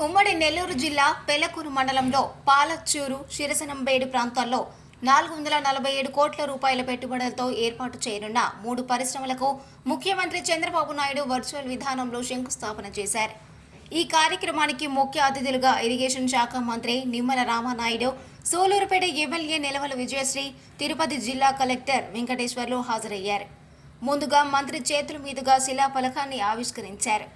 ఉమ్మడి నెల్లూరు జిల్లా పెలకూరు మండలంలో పాలచూరు శిరసనంబేడు ప్రాంతాల్లో నాలుగు వందల నలభై ఏడు కోట్ల రూపాయల పెట్టుబడులతో ఏర్పాటు చేయనున్న మూడు పరిశ్రమలకు ముఖ్యమంత్రి చంద్రబాబు నాయుడు వర్చువల్ విధానంలో శంకుస్థాపన చేశారు. ఈ కార్యక్రమానికి ముఖ్య అతిథులుగా ఇరిగేషన్ శాఖ మంత్రి నిమ్మల రామానాయుడు సోలూరుపేట ఎమ్మెల్యే నిలవల విజయశ్రీ తిరుపతి జిల్లా కలెక్టర్ వెంకటేశ్వర్లు హాజరయ్యారు. ముందుగా మంత్రి చేతుల మీదుగా శిలా ఫలకాన్ని ఆవిష్కరించారు.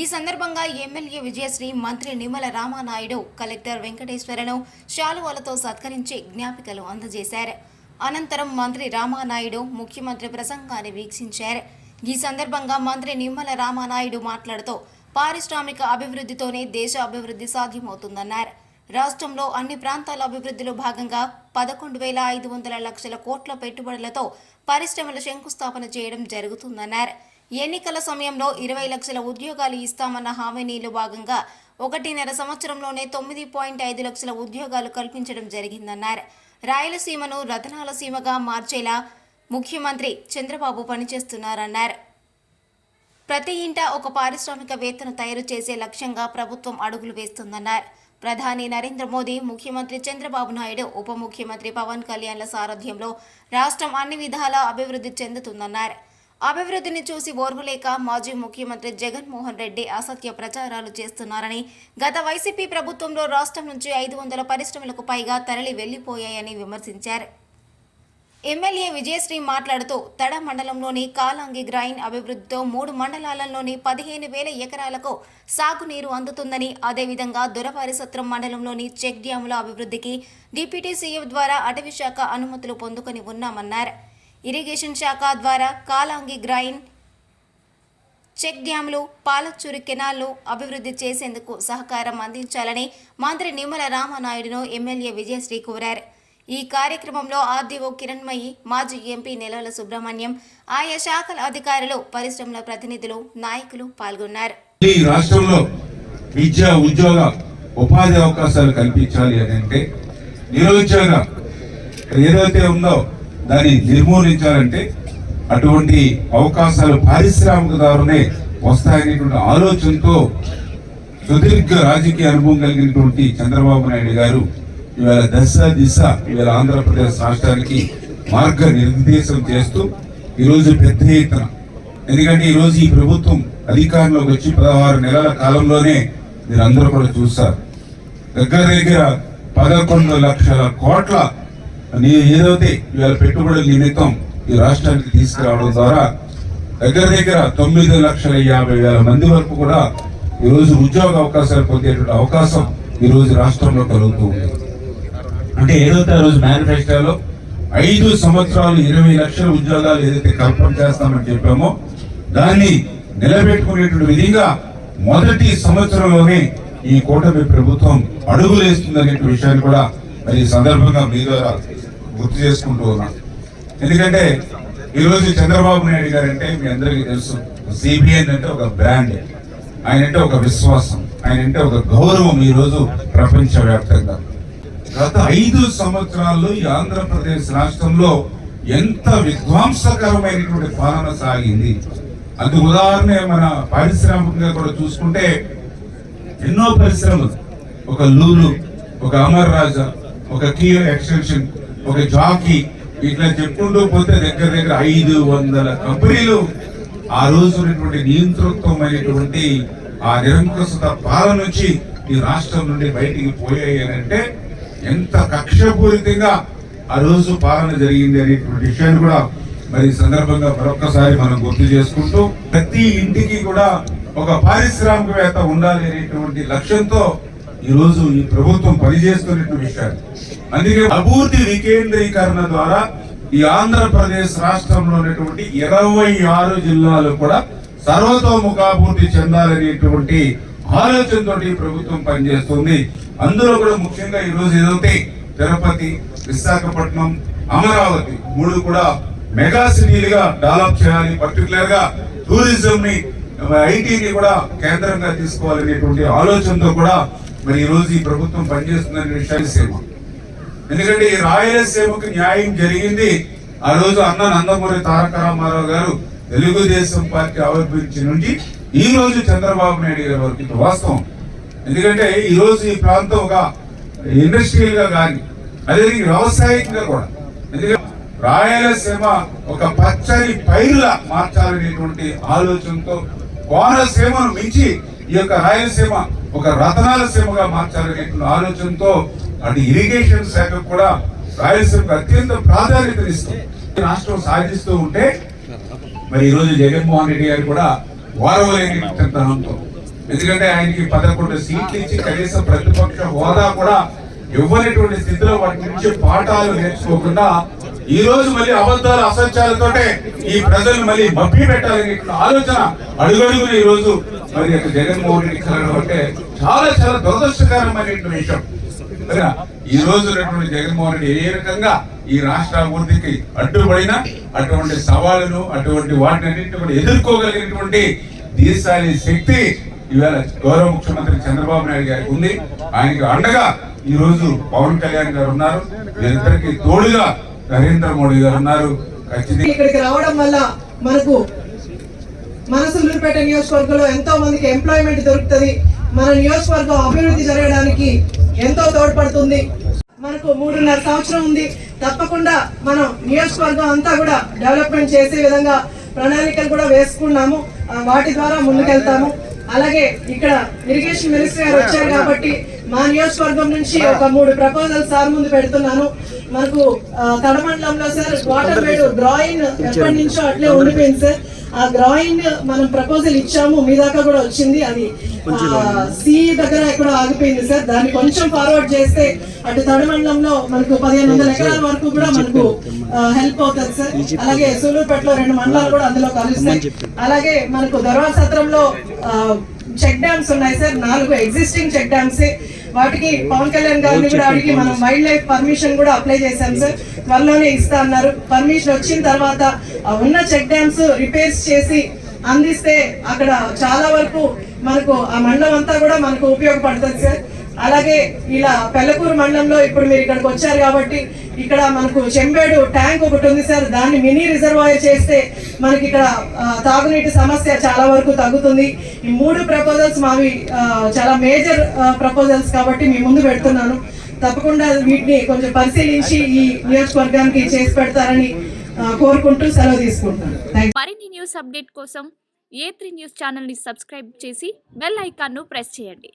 ఈ సందర్భంగా ఎమ్మెల్యే విజయశ్రీ మంత్రి నిమ్మల రామానాయుడు కలెక్టర్ వెంకటేశ్వరను శాలువాలతో సత్కరించి జ్ఞాపికలు అందజేశారు. అనంతరం మంత్రి రామానాయుడు ముఖ్యమంత్రి ప్రసంగాన్ని వీక్షించారు. ఈ సందర్భంగా మంత్రి నిమ్మల రామానాయుడు మాట్లాడుతూ పారిశ్రామిక అభివృద్ధితోనే దేశ అభివృద్ధి సాధ్యమవుతుందన్నారు. రాష్ట్రంలో అన్ని ప్రాంతాల అభివృద్ధిలో భాగంగా పదకొండు వేల ఐదు వందల లక్షల కోట్ల పెట్టుబడులతో పరిశ్రమల శంకుస్థాపన చేయడం జరుగుతుందన్నారు. ఎన్నికల సమయంలో ఇరవై లక్షల ఉద్యోగాలు ఇస్తామన్న హామీలో భాగంగా ఒకటిన్నర సంవత్సరంలోనే తొమ్మిది పాయింట్ ఐదు లక్షల ఉద్యోగాలు కల్పించడం జరిగిందన్నారు. రాయలసీమను రతనాల సీమగా మార్చేలా ముఖ్యమంత్రి చంద్రబాబు పనిచేస్తున్నారన్నారు. ప్రతి ఇంట ఒక పారిశ్రామికవేత్తను తయారు చేసే లక్ష్యంగా ప్రభుత్వం అడుగులు వేస్తుందన్నారు. ప్రధాని నరేంద్ర మోదీ ముఖ్యమంత్రి చంద్రబాబు నాయుడు ఉప ముఖ్యమంత్రి పవన్ కళ్యాణ్ల సారథ్యంలో రాష్ట్రం అన్ని విధాలా అభివృద్ధి చెందుతుందన్నారు. అభివృద్ధిని చూసి ఓర్వలేక మాజీ ముఖ్యమంత్రి జగన్మోహన్ రెడ్డి అసత్య ప్రచారాలు చేస్తున్నారని గత వైసీపీ ప్రభుత్వంలో రాష్ట్రం నుంచి ఐదు వందల పరిశ్రమలకు పైగా తరలి వెళ్ళిపోయాయని విమర్శించారు. ఎమ్మెల్యే విజయశ్రీ మాట్లాడుతూ తడ మండలంలోని కాలాంగి గ్రైన్ అభివృద్ధితో మూడు మండలాలలోని పదిహేను వేల ఎకరాలకు సాగునీరు అందుతుందని అదేవిధంగా దొరవారి సత్రం మండలంలోని చెక్ డ్యాముల అభివృద్ధికి డిప్యూటీ సీఎం ద్వారా అటవీ శాఖ అనుమతులు పొందుకొని ఉన్నామన్నారు. ఇరిగేషన్ శాఖ ద్వారా కాలాంగి గ్రైన్ చెక్ డ్యాంలు పాలచూరు కెనాల్ను అభివృద్ధి చేసేందుకు సహకారం అందించాలని మంత్రి నిమ్మల రామనాయుడును ఎమ్మెల్యే విజయశ్రీ కోరారు. ఈ కార్యక్రమంలో ఆర్డీఓ కిరణ్మయి మాజీ ఎంపీ నెలవల సుబ్రహ్మణ్యం ఆయా శాఖల అధికారులు పరిశ్రమల ప్రతినిధులు నాయకులు పాల్గొన్నారు. ఈ రాష్ట్రంలో విద్య ఉద్యోగ ఉపాధి అవకాశాలు కల్పించాలి అని అంటే నిరుద్యోగ ఏదైతే ఉందో దాన్ని నిర్మూలించాలంటే అటువంటి అవకాశాలు పారిశ్రామికదారునే వస్తాయనేటువంటి ఆలోచనతో సుదీర్ఘ రాజకీయ అనుభవం కలిగినటువంటి చంద్రబాబు నాయుడు గారు ఇవాళ దశ దిశ ఇవాళ ఆంధ్రప్రదేశ్ రాష్ట్రానికి మార్గ నిర్దేశం చేస్తూ ఈరోజు పెద్ద ఎత్తున. ఎందుకంటే ఈరోజు ఈ ప్రభుత్వం అధికారంలోకి వచ్చి పదహారు నెలల కాలంలోనే మీరు అందరూ కూడా చూస్తారు. దగ్గర దగ్గర పదకొండు లక్షల కోట్ల నీ ఏదైతే ఇవాళ పెట్టుబడుల నిమిత్తం ఈ రాష్ట్రానికి తీసుకురావడం ద్వారా దగ్గర దగ్గర తొమ్మిది లక్షల యాభై వేల మంది వరకు కూడా ఈరోజు ఉద్యోగ అవకాశాలు పొందేటువంటి అవకాశం ఈ రోజు రాష్ట్రంలో కలుగుతూ ఉంది. అంటే ఏదైతే రోజు మేనిఫెస్టోలో ఐదు సంవత్సరాలు ఇరవై లక్షల ఉద్యోగాలు ఏదైతే కల్పన చేస్తామని చెప్పామో దాన్ని నిలబెట్టుకునేటువంటి విధంగా మొదటి సంవత్సరంలోనే ఈ కూటమి ప్రభుత్వం అడుగులేస్తుందనే విషయాన్ని కూడా మరి సందర్భంగా మీ ద్వారా గుర్తు చేసుకుంటూ ఉన్నాను ఎందుకంటే ఈరోజు చంద్రబాబు నాయుడు గారు అంటే మీ అందరికీ తెలుసు సిబిఎన్ అంటే ఒక బ్రాండ్ ఆయన అంటే ఒక విశ్వాసం ఆయన అంటే ఒక గౌరవం ఈ రోజు గత ఐదు సంవత్సరాల్లో ఈ ఆంధ్రప్రదేశ్ రాష్ట్రంలో ఎంత విధ్వంసకరమైనటువంటి పాలన సాగింది. అది ఉదాహరణ మన పారిశ్రామికంగా కూడా చూసుకుంటే ఎన్నో పరిశ్రమలు. ఒక లూలు ఒక అమర్ రాజా ఒక కియో ఎక్స్టెన్షన్ ఒక జాకీ ఇట్లా చెప్పుకుంటూ పోతే దగ్గర దగ్గర ఐదు వందల కంపెనీలు ఆ రోజు ఉన్నటువంటి నియంతృత్వమైనటువంటి ఆ నిరంకుశత పాలన నుంచి ఈ రాష్ట్రం నుండి బయటికి పోయాయి అంటే ఎంత కక్షపూరితంగా ఆ రోజు పాలన జరిగింది అనేటువంటి విషయాన్ని కూడా మరి సందర్భంగా మరొకసారి మనం గుర్తు చేసుకుంటూ ప్రతి ఇంటికి కూడా ఒక పారిశ్రామికవేత్త ఉండాలి అనేటువంటి లక్ష్యంతో ఈరోజు ఈ ప్రభుత్వం పనిచేస్తున్నటువంటి విషయాలు. అందుకే అభివృద్ధి వికేంద్రీకరణ ద్వారా ఈ ఆంధ్రప్రదేశ్ రాష్ట్రంలో ఉన్నటువంటి ఇరవై ఆరు జిల్లాలు కూడా సర్వతోముఖాభివృద్ధి చెందాలనేటువంటి ఆలోచనతో ప్రభుత్వం పనిచేస్తుంది. అందులో కూడా ముఖ్యంగా ఈ రోజు ఏదైతే తిరుపతి విశాఖపట్నం అమరావతి మూడు కూడా మెగా సిటీలుగా డెవలప్ చేయాలి. పర్టికులర్గా టూరిజం ని ఐటీని కూడా కేంద్రంగా తీసుకోవాలనేటువంటి ఆలోచనతో కూడా మరి ఈ రోజు ఈ ప్రభుత్వం పనిచేస్తుందనే విషయాన్ని సేవ ఎందుకంటే ఈ రాయలసీమకు న్యాయం జరిగింది. ఆ రోజు అన్న నందమూరి తారక రామారావు గారు తెలుగుదేశం పార్టీ ఆవిర్భవించి నుండి ఈ రోజు చంద్రబాబు నాయుడు గారి వరకు ఇది వాస్తవం. ఎందుకంటే ఈ రోజు ఈ ప్రాంతం ఒక ఇండస్ట్రియల్గా కానీ అదే వ్యవసాయంగా కూడా. ఎందుకంటే రాయలసీమ ఒక పచ్చని పైరులా మార్చాలనేటువంటి ఆలోచనతో కోనసీమను మించి ఈ యొక్క రాయలసీమ ఒక రతనాల సీమగా మార్చాలనేటువంటి ఆలోచనతో అటు ఇరిగేషన్ శాఖ కూడా రాయలసీమకు అత్యంత ప్రాధాన్యతనిస్తుంది. రాష్ట్రం సాధిస్తూ ఉంటే మరి ఈరోజు జగన్మోహన్ రెడ్డి గారు కూడా ఓరవలేని తనంతో ఎందుకంటే ఆయనకి పదకొండు సీట్లు ఇచ్చి కనీసం ప్రతిపక్ష హోదా కూడా ఇవ్వనటువంటి స్థితిలో వాటి నుంచి పాఠాలు నేర్చుకోకుండా ఈ రోజు మళ్ళీ అబద్ధాలు అసత్యాలతోటే ఈ ప్రజలు మళ్ళీ మప్పి పెట్టాలని ఆలోచన అడుగడుగున ఈ రోజు మరి యొక్క జగన్మోహన్ రెడ్డి కలగడం అంటే చాలా చాలా దురదృష్టకరమైనటువంటి విషయం. ఈ రోజు జగన్మోహన్ రెడ్డి ఏ రకంగా ఈ రాష్ట్ర అభివృద్ధికి అడ్డుపడిన అటువంటి సవాళ్ళను అటువంటి వాటిని కూడా ఎదుర్కోగలిగినటువంటి దేశాలి శక్తి ఇవాళ గౌరవ ముఖ్యమంత్రి చంద్రబాబు నాయుడు గారికి ఉంది. ఆయనకి అండగా ఈ రోజు పవన్ కళ్యాణ్ గారు ఉన్నారు. వీరిద్దరికి తోడుగా నరేంద్ర మోడీ గారు ఉన్నారు. ఖచ్చితంగా ఇక్కడికి రావడం వల్ల మనకు మన సులూరుపేట నియోజకవర్గంలో ఎంతో మందికి ఎంప్లాయ్మెంట్ దొరుకుతుంది. మన నియోజకవర్గం అభివృద్ధి జరగడానికి ఎంతో తోడ్పడుతుంది. మనకు మూడున్నర సంవత్సరం ఉంది. తప్పకుండా మనం నియోజకవర్గం అంతా కూడా డెవలప్మెంట్ చేసే విధంగా ప్రణాళికలు కూడా వేసుకున్నాము. వాటి ద్వారా ముందుకెళ్తాము. అలాగే ఇక్కడ ఇరిగేషన్ మినిస్టర్ గారు వచ్చారు కాబట్టి మా నియోజకవర్గం నుంచి ఒక మూడు ప్రపోజల్ సార్ ముందు పెడుతున్నాను. మనకు తడమండలంలో సార్ వాటర్ వేడు డ్రాయింగ్ ఎప్పటి నుంచో అట్లే ఉండిపోయింది సార్. ఆ డ్రాయింగ్ మనం ప్రపోజల్ ఇచ్చాము మీ దాకా కూడా వచ్చింది. అది సి దగ్గర ఎక్కడ ఆగిపోయింది సార్. దాన్ని కొంచెం ఫార్వర్డ్ చేస్తే అటు తడమండలంలో మనకు పదిహేను వందల ఎకరాల వరకు కూడా మనకు హెల్ప్ అవుతుంది సార్. అలాగే సూలూరుపేటలో రెండు మండలాలు కూడా అందులో కలుస్తాయి. అలాగే మనకు దర్వాజ సత్రంలో చెక్ డ్యామ్స్ ఉన్నాయి సార్. నాలుగు ఎగ్జిస్టింగ్ చెక్ డ్యామ్స్ వాటికి పవన్ కళ్యాణ్ గారిని కూడా అడిగి మనం వైల్డ్ లైఫ్ పర్మిషన్ కూడా అప్లై చేశాం సార్ త్వరలోనే ఇస్తా అన్నారు. పర్మిషన్ వచ్చిన తర్వాత ఉన్న చెక్ డ్యామ్స్ రిపేర్స్ చేసి అందిస్తే అక్కడ చాలా వరకు మనకు ఆ మండలం అంతా కూడా మనకు ఉపయోగపడుతుంది సార్ అలాగే ఇలా పెళ్ళకూరు మండలంలో ఇప్పుడు మీరు ఇక్కడికి వచ్చారు కాబట్టి ఇక్కడ మనకు చెంబేడు ట్యాంక్ ఒకటి ఉంది సార్ దాన్ని మినీ రిజర్వాయర్ చేస్తే మనకి ఇక్కడ తాగునీటి సమస్య చాలా వరకు తగ్గుతుంది. ఈ మూడు ప్రపోజల్స్ మావి చాలా మేజర్ ప్రపోజల్స్ కాబట్టి మీ ముందు పెడుతున్నాను. తప్పకుండా వీటిని కొంచెం పరిశీలించి ఈ నియోజకవర్గానికి చేసి పెడతారని కోరుకుంటూ సెలవు తీసుకుంటున్నాను. మరిన్ని న్యూస్ అప్డేట్ కోసం ఏ త్రీ న్యూస్ ఛానల్ని సబ్స్క్రైబ్ చేసి బెల్ ఐకాన్ను ప్రెస్ చేయండి.